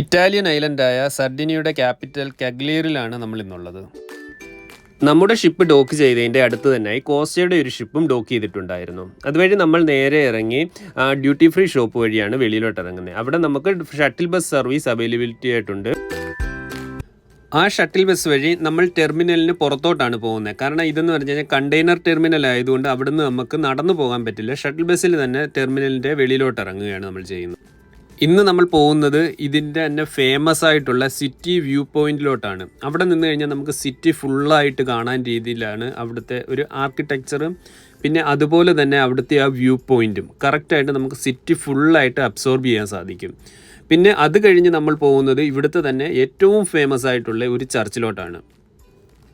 Italian ഐലൻഡായ സർഡിനിയുടെ capital കഗ്ലിയറിലാണ് നമ്മൾ ഇന്നുള്ളത്. നമ്മുടെ ഷിപ്പ് ഡോക്ക് ചെയ്തതിന്റെ അടുത്ത് തന്നെ കോസ്റ്റയുടെ ഒരു ഷിപ്പും ഡോക്ക് ചെയ്തിട്ടുണ്ടായിരുന്നു. അതുവഴി നമ്മൾ നേരെ ഇറങ്ങി ഡ്യൂട്ടി ഫ്രീ ഷോപ്പ് വഴിയാണ് വെളിയിലോട്ട് ഇറങ്ങുന്നത്. അവിടെ നമുക്ക് ഷട്ടിൽ ബസ് സർവീസ് അവൈലബിലിറ്റി ആയിട്ടുണ്ട്. ആ ഷട്ടിൽ ബസ് വഴി നമ്മൾ ടെർമിനലിന് പുറത്തോട്ടാണ് പോകുന്നത്. കാരണം ഇതെന്ന് പറഞ്ഞു കഴിഞ്ഞാൽ കണ്ടെയ്നർ ടെർമിനൽ ആയതുകൊണ്ട് അവിടുന്ന് നമുക്ക് നടന്നു പോകാൻ പറ്റില്ല. ഷട്ടിൽ ബസ്സിൽ തന്നെ ടെർമിനലിന്റെ വെളിയിലോട്ട് ഇറങ്ങുകയാണ് നമ്മൾ ചെയ്യുന്നത്. ഇന്ന് നമ്മൾ പോകുന്നത് ഇതിന്റെ തന്നെ ഫേമസ് ആയിട്ടുള്ള സിറ്റി വ്യൂ പോയിന്റിലോട്ടാണ് അവിടെ നിന്ന് കഴിഞ്ഞാൽ നമുക്ക് സിറ്റി ഫുള്ളായിട്ട് കാണാൻ രീതിയിലാണ് അവിടുത്തെ ഒരു ആർക്കിടെക്ചറും പിന്നെ അതുപോലെ തന്നെ അവിടുത്തെ ആ വ്യൂ പോയിന്റും കറക്റ്റായിട്ട് നമുക്ക് സിറ്റി ഫുള്ളായിട്ട് അബ്സോർബ് ചെയ്യാൻ സാധിക്കും. പിന്നെ അത് കഴിഞ്ഞ് നമ്മൾ പോകുന്നത് ഇവിടുത്തെ തന്നെ ഏറ്റവും ഫേമസ് ആയിട്ടുള്ള ഒരു ചർച്ചിലോട്ടാണ്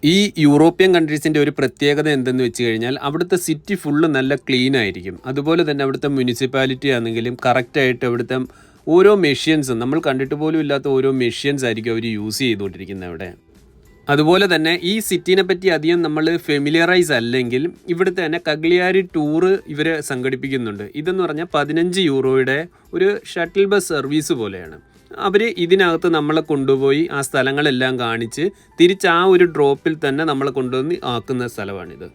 ഈ യൂറോപ്യൻ കൺട്രീസിന്റെ ഒരു പ്രത്യേകത എന്തെന്ന് വെച്ച് കഴിഞ്ഞാൽ അവിടുത്തെ സിറ്റി ഫുള്ള് നല്ല ക്ലീൻ ആയിരിക്കും. അതുപോലെ തന്നെ അവിടുത്തെ മുനിസിപ്പാലിറ്റി ആണെങ്കിലും കറക്റ്റായിട്ട് അവിടുത്തെ ഓരോ മെഷീൻസും നമ്മൾ കണ്ടിട്ട് പോലും ഇല്ലാത്ത ഓരോ മെഷീൻസ് ആയിരിക്കും അവർ യൂസ് ചെയ്തുകൊണ്ടിരിക്കുന്നത് അവിടെ. അതുപോലെ തന്നെ ഈ സിറ്റിനെ പറ്റി അധികം നമ്മൾ ഫെമിലിയറൈസ് അല്ലെങ്കിൽ ഇവിടുത്തെ തന്നെ കഗ്ലിയാരി ടൂറ് ഇവർ സംഘടിപ്പിക്കുന്നുണ്ട്. ഇതെന്ന് പറഞ്ഞാൽ പതിനഞ്ച് യൂറോയുടെ ഒരു ഷട്ടിൽ ബസ് സർവീസ് പോലെയാണ്. അവർ ഇതിനകത്ത് നമ്മളെ കൊണ്ടുപോയി ആ സ്ഥലങ്ങളെല്ലാം കാണിച്ച് തിരിച്ച് ആ ഒരു ഡ്രോപ്പിൽ തന്നെ നമ്മളെ കൊണ്ടുവന്ന് ആക്കുന്ന സ്ഥലമാണിത്.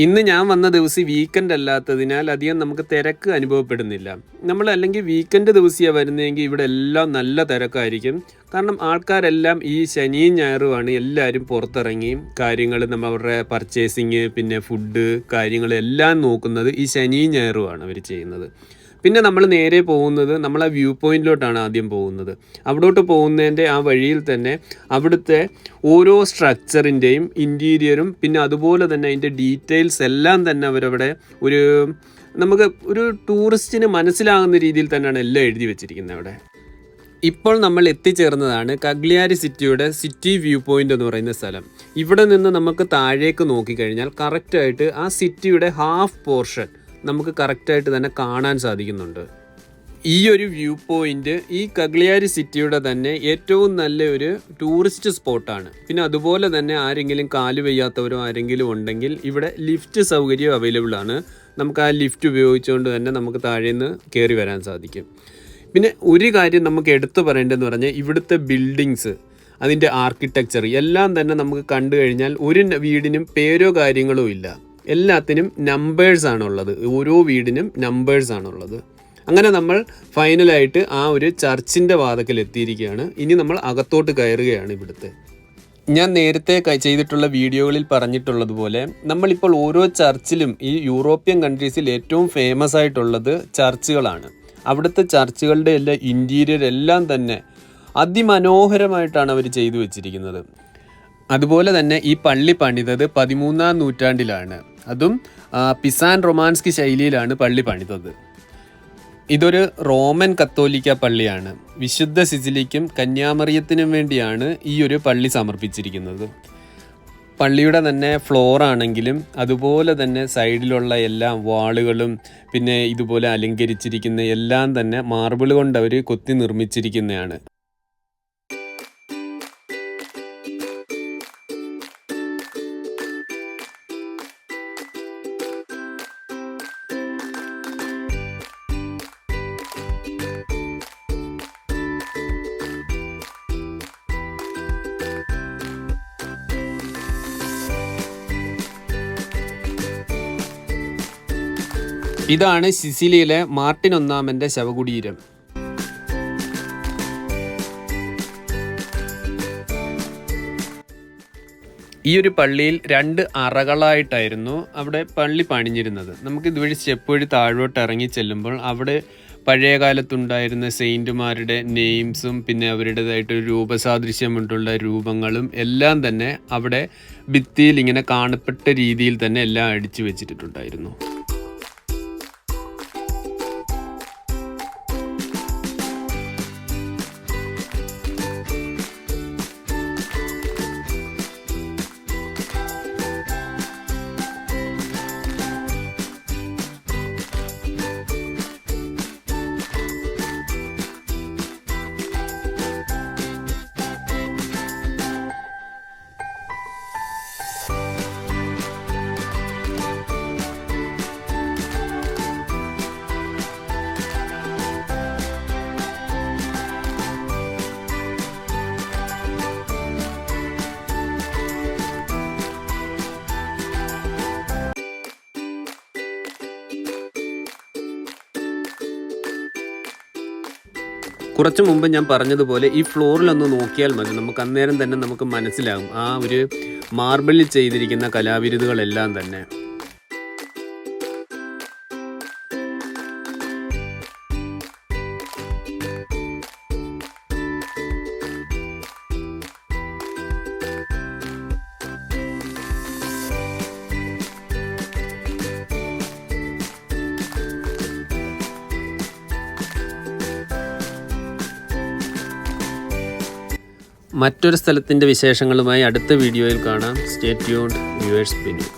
ഇന്ന് ഞാൻ വന്ന ദിവസം വീക്കെൻഡ് അല്ലാത്തതിനാൽ അധികം നമുക്ക് തിരക്ക് അനുഭവപ്പെടുന്നില്ല. നമ്മൾ അല്ലെങ്കിൽ വീക്കെൻഡ് ദിവസമാണ് വരുന്നതെങ്കിൽ ഇവിടെ എല്ലാം നല്ല തിരക്കായിരിക്കും. കാരണം ആൾക്കാരെല്ലാം ഈ ശനിയും ഞായറുമാണ് എല്ലാവരും പുറത്തിറങ്ങി കാര്യങ്ങൾ നമ്മൾ അവരുടെ പർച്ചേസിങ് പിന്നെ ഫുഡ് കാര്യങ്ങളെല്ലാം നോക്കുന്നത് ഈ ശനിയും ഞായറുമാണ് അവർ ചെയ്യുന്നത്. പിന്നെ നമ്മൾ നേരെ പോകുന്നത് നമ്മൾ ആ വ്യൂ പോയിന്റിലോട്ടാണ് ആദ്യം പോകുന്നത്. അവിടോട്ട് പോകുന്നതിന്റെ ആ വഴിയിൽ തന്നെ അവിടുത്തെ ഓരോ സ്ട്രക്ചറിന്റെയും ഇന്റീരിയറും പിന്നെ അതുപോലെ തന്നെ അതിന്റെ ഡീറ്റെയിൽസ് എല്ലാം തന്നെ അവരവിടെ ഒരു നമുക്ക് ഒരു ടൂറിസ്റ്റിന് മനസ്സിലാകുന്ന രീതിയിൽ തന്നെയാണ് എല്ലാം എഴുതി വെച്ചിരിക്കുന്നത് അവിടെ. ഇപ്പോൾ നമ്മൾ എത്തിച്ചേർന്നതാണ് കഗ്ലിയാരി സിറ്റിയുടെ സിറ്റി വ്യൂ പോയിന്റ് എന്ന് പറയുന്ന സ്ഥലം. ഇവിടെ നിന്ന് നമുക്ക് താഴേക്ക് നോക്കിക്കഴിഞ്ഞാൽ കറക്റ്റായിട്ട് ആ സിറ്റിയുടെ ഹാഫ് പോർഷൻ നമുക്ക് കറക്റ്റായിട്ട് തന്നെ കാണാൻ സാധിക്കുന്നുണ്ട്. ഈ ഒരു വ്യൂ പോയിന്റ് ഈ കഗ്ലിയാരി സിറ്റിയുടെ തന്നെ ഏറ്റവും നല്ല ഒരു ടൂറിസ്റ്റ് സ്പോട്ടാണ് പിന്നെ അതുപോലെ തന്നെ ആരെങ്കിലും കാൽ വയ്യാത്തവരോ ആരെങ്കിലും ഉണ്ടെങ്കിൽ ഇവിടെ ലിഫ്റ്റ് സൗകര്യം അവൈലബിൾ ആണ്. നമുക്ക് ആ ലിഫ്റ്റ് ഉപയോഗിച്ചുകൊണ്ട് തന്നെ നമുക്ക് താഴെ നിന്ന് കയറി വരാൻ സാധിക്കും. പിന്നെ ഒരു കാര്യം നമുക്ക് എടുത്തു പറയേണ്ടതെന്ന് പറഞ്ഞാൽ ഇവിടുത്തെ ബിൽഡിങ്സ് അതിന്റെ ആർക്കിടെക്ചർ എല്ലാം തന്നെ നമുക്ക് കണ്ടു കഴിഞ്ഞാൽ ഒരു വീടിനും പേരോ കാര്യങ്ങളോ ഇല്ല. എല്ലാത്തിനും നമ്പേഴ്സ് ആണുള്ളത്. ഓരോ വീടിനും നമ്പേഴ്സ് ആണുള്ളത്. അങ്ങനെ നമ്മൾ ഫൈനലായിട്ട് ആ ഒരു ചർച്ചിന്റെ വാതക്കൽ എത്തിയിരിക്കുകയാണ് ഇനി നമ്മൾ അകത്തോട്ട് കയറുകയാണ് ഇവിടുത്തെ. ഞാൻ നേരത്തെ ചെയ്തിട്ടുള്ള വീഡിയോകളിൽ പറഞ്ഞിട്ടുള്ളതുപോലെ നമ്മളിപ്പോൾ ഓരോ ചർച്ചിലും ഈ യൂറോപ്യൻ കൺട്രീസിൽ ഏറ്റവും ഫേമസ് ആയിട്ടുള്ളത് ചർച്ചുകളാണ്. അവിടുത്തെ ചർച്ചുകളുടെ എല്ലാ ഇന്റീരിയർ എല്ലാം തന്നെ അതിമനോഹരമായിട്ടാണ് അവർ ചെയ്തു വെച്ചിരിക്കുന്നത്. അതുപോലെ തന്നെ ഈ പള്ളി പണിതത് പതിമൂന്നാം നൂറ്റാണ്ടിലാണ്. അതും പിസാൻ റൊമാൻസ്കി ശൈലിയിലാണ് പള്ളി പണിതത്. ഇതൊരു റോമൻ കത്തോലിക്ക പള്ളിയാണ്. വിശുദ്ധ സിസിലിക്കും കന്യാമറിയത്തിനും വേണ്ടിയാണ് ഈ ഒരു പള്ളി സമർപ്പിച്ചിരിക്കുന്നത്. പള്ളിയുടെ തന്നെ ഫ്ലോർ ആണെങ്കിലും അതുപോലെ തന്നെ സൈഡിലുള്ള എല്ലാ വാളുകളും പിന്നെ ഇതുപോലെ അലങ്കരിച്ചിരിക്കുന്ന എല്ലാം തന്നെ മാർബിൾ കൊണ്ട് അവർ കൊത്തി നിർമ്മിച്ചിരിക്കുന്നതാണ്. ഇതാണ് സിസിലിയിലെ മാർട്ടിൻ ഒന്നാമന്റെ ശവകുടീരം. ഈ ഒരു പള്ളിയിൽ രണ്ട് അറകളായിട്ടായിരുന്നു അവിടെ പള്ളി പണിഞ്ഞിരുന്നത്. നമുക്ക് ഇതുവഴി സ്റ്റെപ്പ് വഴി താഴോട്ട് ഇറങ്ങി ചെല്ലുമ്പോൾ അവിടെ പഴയ കാലത്തുണ്ടായിരുന്ന സെയിന്റുമാരുടെ നെയിംസും പിന്നെ അവരുടേതായിട്ട് കൊണ്ടുള്ള രൂപങ്ങളും എല്ലാം തന്നെ അവിടെ ഭിത്തിയിൽ ഇങ്ങനെ കാണപ്പെട്ട രീതിയിൽ തന്നെ എല്ലാം അടിച്ചു വെച്ചിട്ടുണ്ടായിരുന്നു. കുറച്ച് മുമ്പ് ഞാൻ പറഞ്ഞതുപോലെ ഈ ഫ്ലോറിലൊന്ന് നോക്കിയാൽ മതി. നമുക്ക് അന്നേരം തന്നെ നമുക്ക് മനസ്സിലാകും. ആ ഒരു മാർബിളിൽ ചെയ്തിരിക്കുന്ന കലാവിരുതുകളെല്ലാം തന്നെ. മറ്റൊരു സ്ഥലത്തിന്റെ വിശേഷങ്ങളുമായി അടുത്ത വീഡിയോയിൽ കാണാം. Stay tuned viewers pin.